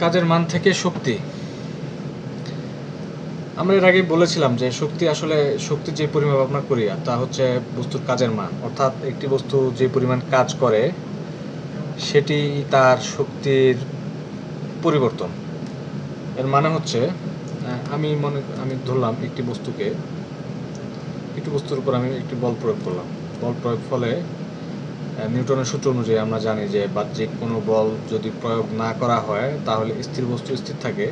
কাজের মান থেকে শক্তি। আমরা এর আগে বলেছিলাম যে শক্তি আসলে শক্তি যে পরিমাপ আমরা করি তা হচ্ছে বস্তুর কাজের মান। অর্থাৎ একটি বস্তু যে পরিমাণ কাজ করে, সেটি তার শক্তির পরিবর্তন। এর মানে হচ্ছে আমি মনে, আমি ধরলাম একটি বস্তুকে, একটি বস্তুর উপর আমি একটি বল প্রয়োগ করলাম। বল প্রয়োগ ফলে নিউটনের সূত্র অনুযায়ী আমরা জানি যে বাহ্যিক কোনো বল যদি প্রয়োগ না করা হয়, তাহলে স্থির বস্তু স্থির থাকে।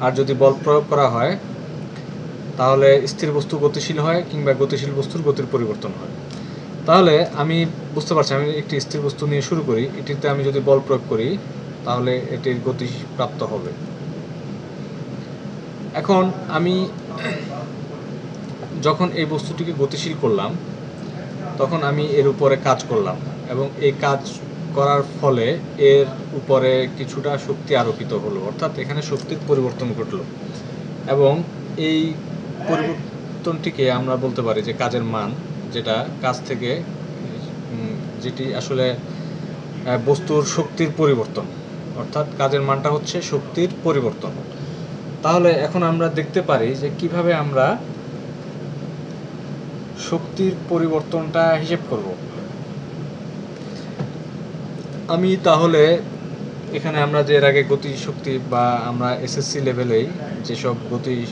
আর যদি বল প্রয়োগ করা হয়, তাহলে স্থির বস্তু গতিশীল হয় কিংবা গতিশীল বস্তুর গতির পরিবর্তন হয়। তাহলে আমি বুঝতে পারছি, আমি একটি স্থির বস্তু নিয়ে শুরু করি, এটিতে আমি যদি বল প্রয়োগ করি, তাহলে এটির গতি প্রাপ্ত হবে। এখন আমি যখন এই বস্তুটিকে গতিশীল করলাম, তখন আমি এর উপরে কাজ করলাম। এবং এই কাজ করার ফলে এর উপরে কিছুটা শক্তি আরোপিত হলো। অর্থাৎ এখানে শক্তির পরিবর্তন ঘটলো। এবং এই পরিবর্তনটিকে আমরা বলতে পারি যে কাজের মান, যেটা কাজ থেকে যেটি আসলে বস্তুর শক্তির পরিবর্তন। অর্থাৎ কাজের মানটা হচ্ছে শক্তির পরিবর্তন। তাহলে এখন আমরা দেখতে পারি যে কীভাবে আমরা শক্তির পরিবর্তনটা হিসেব করব। আমি তাহলে এখানে আমরা যে এর আগে গতি শক্তি বা আমরা এসএসসি লেভেলেই যেসব গতি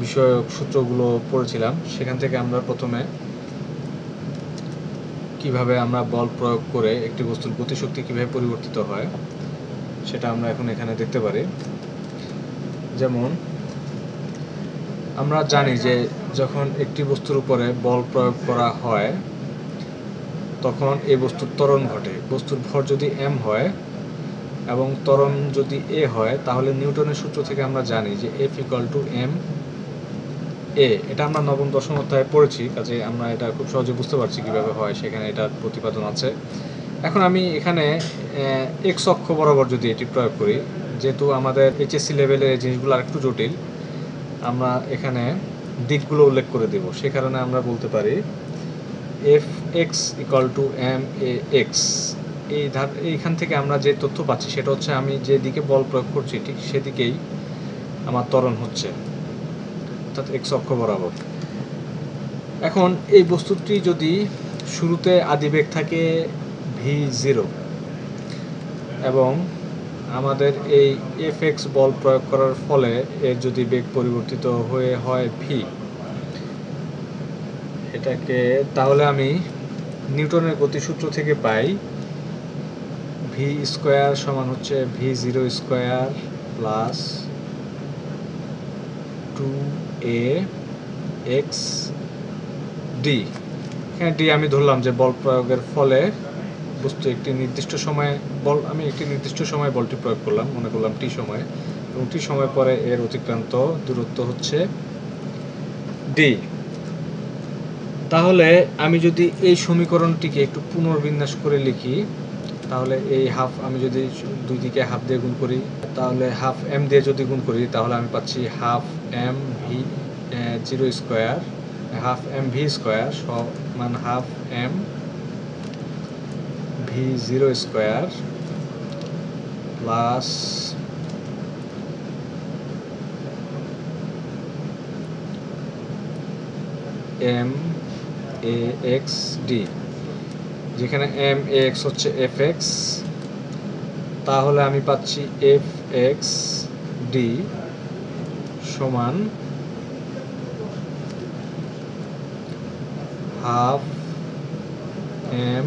বিষয়ক সূত্রগুলো পড়েছিলাম, সেখান থেকে আমরা প্রথমে কীভাবে আমরা বল প্রয়োগ করে একটি বস্তুর গতিশক্তি কীভাবে পরিবর্তিত হয়, সেটা আমরা এখন এখানে দেখতে পারি। যেমন, আমরা জানি যে যখন একটি বস্তুর উপরে বল প্রয়োগ করা হয় তখন এই বস্তুর ত্বরণ ঘটে। বস্তুর ভর যদি এম হয় এবং ত্বরণ যদি এ হয়, তাহলে নিউটনের সূত্র থেকে আমরা জানি যে F equal to M A এটা আমরা নবম, দশম অধ্যায়ে পড়েছি কাজে আমরা এটা খুব সহজে বুঝতে পারছি কীভাবে হয়, সেখানে এটার প্রতিপাদন আছে। এখন আমি এখানে এক্স অক্ষ বরাবর যদি এটি প্রয়োগ করি, যেহেতু আমাদের এইচএসসি লেভেলে এই জিনিসগুলো আরেকটু জটিল, আমরা এখানে দিকগুলো উল্লেখ করে দেব। সে কারণে আমরা বলতে পারি F X equal to M A X এই ধার, এইখান থেকে আমরা যে তথ্য পাচ্ছি সেটা হচ্ছে আমি যে দিকে বল প্রয়োগ করছি, ঠিক সেদিকেই আমার ত্বরণ হচ্ছে। অর্থাৎ এক্স অক্ষ বরাবর। এখন এই বস্তুটি যদি শুরুতে আদিবেগ থাকে ভি জিরো এবং আমাদের এই এফ এক্স বল প্রয়োগ করার ফলে এর যদি বেগ পরিবর্তিত হয়ে হয় ভি এটাকে তাহলে আমি নিউটনের গতিসূত্র থেকে পাই ভি স্কোয়ার সমান হচ্ছে V zero square plus two A X D এখানে ডি আমি ধরলাম যে বল প্রয়োগের ফলে বস্তু একটি নির্দিষ্ট সময়ে বল, আমি একটি নির্দিষ্ট সময়ে বলটি প্রয়োগ করলাম, মনে করলাম টি সময়ে। এবং টি সময় পরে এর অতিক্রান্ত দূরত্ব হচ্ছে ডি তাহলে আমি যদি এই সমীকরণটিকে একটু পুনর্বিন্যাস করে লিখি, তাহলে এই হাফ আমি যদি দুই দিকে হাফ দিয়ে গুণ করি, তাহলে হাফ এম দিয়ে যদি গুণ করি, তাহলে আমি পাচ্ছি half M V zero square, half M V square সমান half M V zero square plus M A X D যেখানে এম এক্স হচ্ছে এফ এক্স তাহলে আমি পাচ্ছি এফ এক্স ডি সমান half M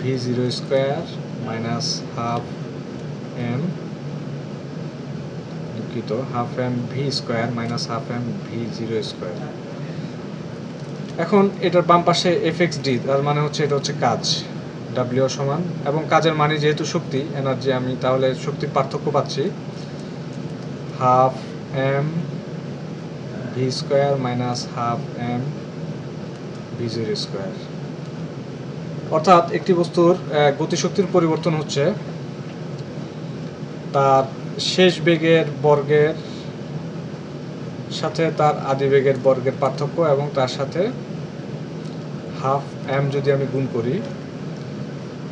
V zero square minus half M দুঃখিত, half M V square minus half M V zero square এখন এটার বাম পাশে এফ এক্স ডি তার মানে হচ্ছে এটা হচ্ছে কাজ ডাব্লিউ সমান, এবং কাজের মানে যেহেতু শক্তি এনার্জি আমি তাহলে শক্তির পার্থক্য পাচ্ছি। Half M V square minus half M V zero square অর্থাৎ একটি বস্তুর গতিশক্তির পরিবর্তন হচ্ছে তার শেষ বেগের বর্গের সাথে তার আদি বেগের বর্গের পার্থক্য এবং তার সাথে হাফ এম যদি আমি গুণ করি,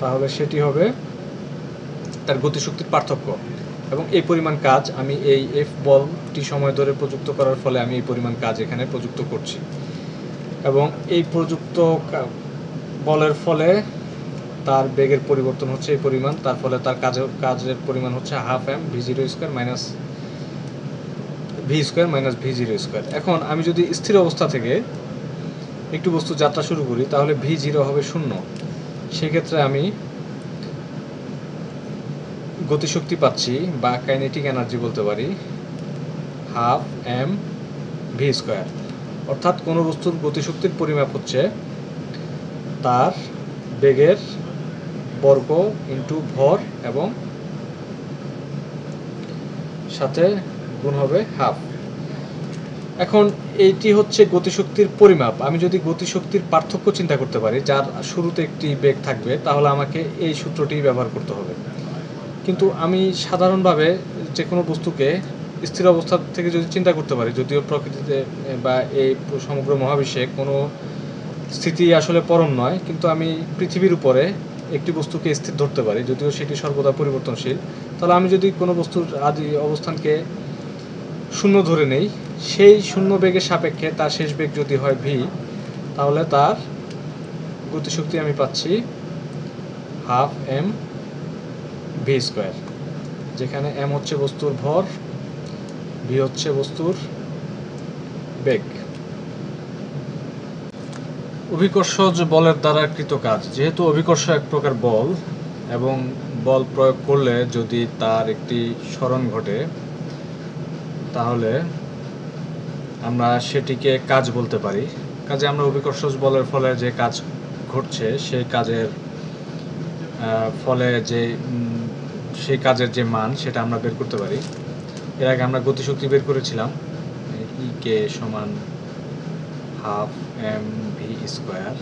তাহলে সেটি হবে তার গতিশক্তির পার্থক্য। এবং এই পরিমাণ কাজ আমি এই এফ বলটি সময় ধরে প্রযুক্ত করার ফলে আমি এই পরিমাণ কাজ এখানে প্রযুক্ত করছি। এবং এই প্রযুক্ত বলের ফলে তার বেগের পরিবর্তন হচ্ছে এই পরিমাণ, তার ফলে তার কাজের কাজের পরিমাণ হচ্ছে half M V zero square minus V square minus V zero square এখন আমি যদি স্থির অবস্থা থেকে একটু বস্তু যাত্রা শুরু করি, তাহলে ভি জিরো হবে শূন্য। সেক্ষেত্রে আমি গতিশক্তি পাচ্ছি বা কাইনেটিক এনার্জি বলতে পারি হাফ এম ভি স্কোয়ার অর্থাৎ কোনো বস্তুর গতিশক্তির পরিমাপ হচ্ছে তার বেগের বর্গ ইন্টু ভর এবং সাথে গুণ হবে হাফ এখন এইটি হচ্ছে গতিশক্তির পরিমাপ। আমি যদি গতিশক্তির পার্থক্য চিন্তা করতে পারি, যার শুরুতে একটি বেগ থাকবে, তাহলে আমাকে এই সূত্রটি ব্যবহার করতে হবে। কিন্তু আমি সাধারণভাবে যে কোনো বস্তুকে স্থির অবস্থা থেকে যদি চিন্তা করতে পারি, যদিও প্রকৃতিতে বা এই সমগ্র মহাবিশ্বে কোনো স্থিতি আসলে পরম নয়, কিন্তু আমি পৃথিবীর উপরে একটি বস্তুকে স্থির ধরতে পারি, যদিও সেটি সর্বদা পরিবর্তনশীল, তাহলে আমি যদি কোনো বস্তুর আদি অবস্থানকে শূন্য ধরে নেই সেই শূন্য বেগের সাপেক্ষে তার শেষ বেগ যদি হয় ভি তাহলে তার গতিশক্তি আমি পাচ্ছি হাফ এম ভি স্কোয়ার যেখানে এম হচ্ছে বস্তুর ভর ভি হচ্ছে বস্তুর বেগ। অভিকর্ষজ বলের দ্বারা কৃত কাজ, যেহেতু অভিকর্ষ এক প্রকার বল এবং বল প্রয়োগ করলে যদি তার একটি স্মরণ ঘটে, তাহলে আমরা সেটিকে কাজ বলতে পারি। কাজে আমরা অভিকর্ষজ বলের ফলে যে কাজ ঘটছে, সেই কাজের ফলে যে সেই কাজের যে মান, সেটা আমরা বের করতে পারি। এর আগে আমরা গতিশক্তি বের করেছিলাম, ই কে সমান হাফ এম ভি স্কোয়ার।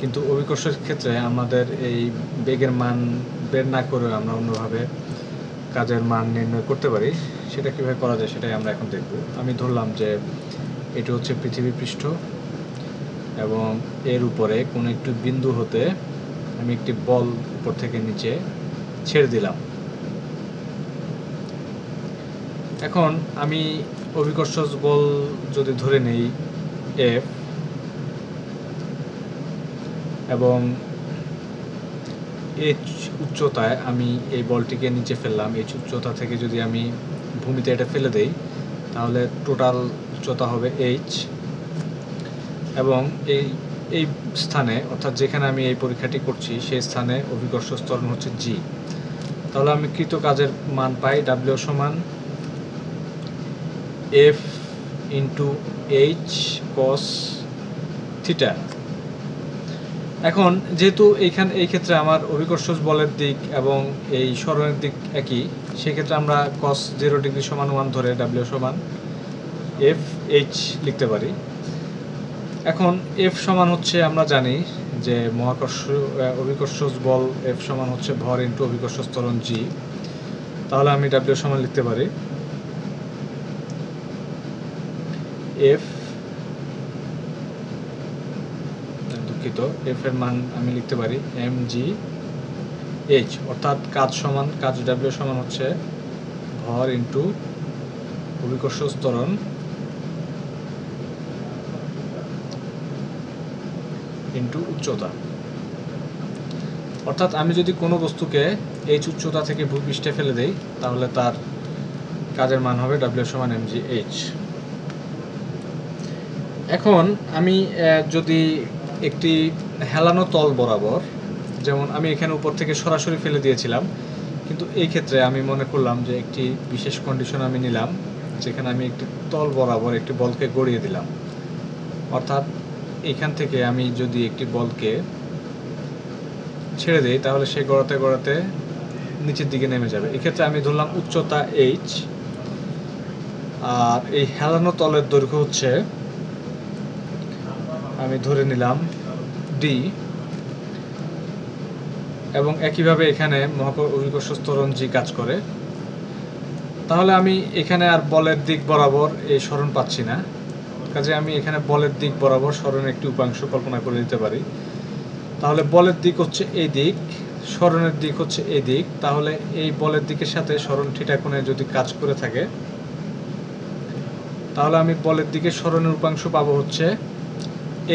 কিন্তু অভিকর্ষের ক্ষেত্রে আমাদের এই বেগের মান বের না করে আমরা অন্যভাবে কাজের মান নির্ণয় করতে পারি, সেটা কীভাবে করা যায় সেটাই আমরা এখন দেখব। আমি ধরলাম যে এটি হচ্ছে পৃথিবী পৃষ্ঠ এবং এর উপরে কোনো একটি বিন্দু হতে আমি একটি বল উপর থেকে নিচে ছেড়ে দিলাম। এখন আমি অভিকর্ষজ বল যদি ধরে নেই এফ এবং এইচ উচ্চতায় আমি এই বলটিকে নিচে ফেললাম। এইচ উচ্চতা থেকে যদি আমি ভূমিতে এটা ফেলে দেই, তাহলে টোটাল উচ্চতা হবে এইচ এবং এই এই স্থানে, অর্থাৎ যেখানে আমি এই পরীক্ষাটি করছি, সেই স্থানে অভিকর্ষ স্তরণ হচ্ছে জি তাহলে আমি কৃত কাজের মান পাই ডাব্লিউ সমান F into H cos theta এখন যেহেতু এইখান এই ক্ষেত্রে আমার অভিকর্ষজ বলের দিক এবং এই স্মরণের দিক একই, সেক্ষেত্রে আমরা কস জিরো ডিগ্রি সমান ওয়ান ধরে ডাব্লিউ সমান এফ এইচ লিখতে পারি। এখন এফ সমান হচ্ছে আমরা জানি যে মহাকর্ষ অভিকর্ষজ বল এফ সমান হচ্ছে ভর ইন্টু অভিকর্ষ স্তরণ জি তাহলে আমি ডাব্লিউ সমান লিখতে পারি। এফ দুঃখিত এফ এর মান আমি লিখতে পারি এম জি এইচ অর্থাৎ কাজ সমান, কাজ ডাব্লিউ সমান হচ্ছে ভর ইন্টু অভিকর্ষ স্তরণ ইন্টু উচ্চতা। অর্থাৎ আমি যদি কোনো বস্তুকে এইচ উচ্চতা থেকে ভূপৃষ্ঠে ফেলে দেই, তাহলে তার কাজের মান হবে ডাব্লিউ সমান এম জি এইচ এখন আমি যদি একটি হেলানো তল বরাবর, যেমন আমি এখানে উপর থেকে সরাসরি ফেলে দিয়েছিলাম, কিন্তু এই ক্ষেত্রে আমি মনে করলাম যে একটি বিশেষ কন্ডিশন আমি নিলাম, যেখানে আমি একটি তল বরাবর একটি বলকে গড়িয়ে দিলাম। অর্থাৎ এখান থেকে আমি যদি একটি বলকে ছেড়ে দিই, তাহলে সে গড়াতে গড়াতে নিচের দিকে নেমে যাবে। এক্ষেত্রে আমি ধরলাম উচ্চতা এইচ আর এই হেলানো তলের দৈর্ঘ্য হচ্ছে আমি ধরে নিলাম ডি এবং একইভাবে এখানে মহাকর অভিকর্ষ স্তরণ জি কাজ করে। তাহলে আমি এখানে আর বলের দিক বরাবর এই স্মরণ পাচ্ছি না। কাজে আমি এখানে বলের দিক বরাবর স্মরণের একটি উপাংশ কল্পনা করে দিতে পারি। তাহলে বলের দিক হচ্ছে এই দিক, স্মরণের দিক হচ্ছে এই দিক। তাহলে এই বলের দিকের সাথে স্মরণ থিটা কোণে যদি কাজ করে থাকে, তাহলে আমি বলের দিকে স্মরণের উপাংশ পাবো হচ্ছে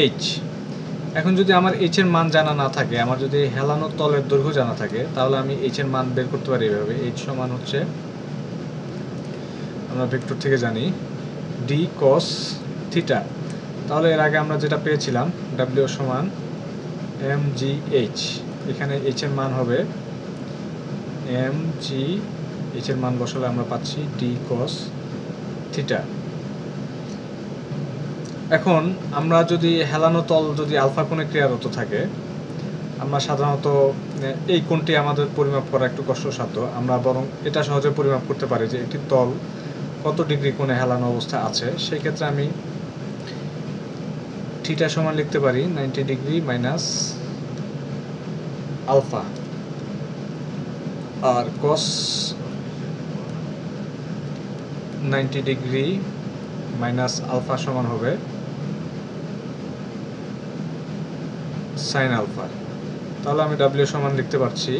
এইচ এখন যদি আমার এইচ এর মান জানা না থাকে, আমার যদি হেলানো তলের দৈর্ঘ্য জানা থাকে, তাহলে আমি এইচ এর মান বের করতে পারি এভাবে। এইচ সমান হচ্ছে, আমরা ভেক্টর থেকে জানি ডি কস থিটা তাহলে এর আগে আমরা যেটা পেয়েছিলাম ডাব্লিউ সমান এম জি এইচ এখানে এইচ এর মান হবে এম জি এইচ এর মান বসালে আমরা পাচ্ছি ডি কস থিটা এখন আমরা যদি হেলানো তল যদি আলফা কোণে ক্রিয়ারত থাকে, আমরা সাধারণত এই কোণটি আমাদের পরিমাপ করা একটু কষ্টসাধ্য। আমরা বরং এটা সহজে পরিমাপ করতে পারি যে একটি তল কত ডিগ্রি কোণে হেলানো অবস্থা আছে। সেই ক্ষেত্রে আমি থিটা সমান লিখতে পারি নাইনটি ডিগ্রি মাইনাস আলফা। আর cos ninety degree minus alpha সমান হবে সাইন আলফা তাহলে আমি ডাব্লিউ সমান লিখতে পারছি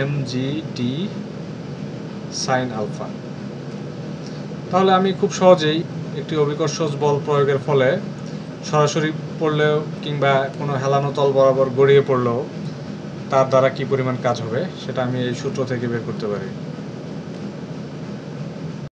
M G D sine alpha তাহলে আমি খুব সহজেই একটি অভিকর্ষজ বল প্রয়োগের ফলে সরাসরি পড়লেও কিংবা কোনো হেলানো তল বরাবর গড়িয়ে পড়লেও তার দ্বারা কি পরিমাণ কাজ হবে, সেটা আমি এই সূত্র থেকে বের করতে পারি।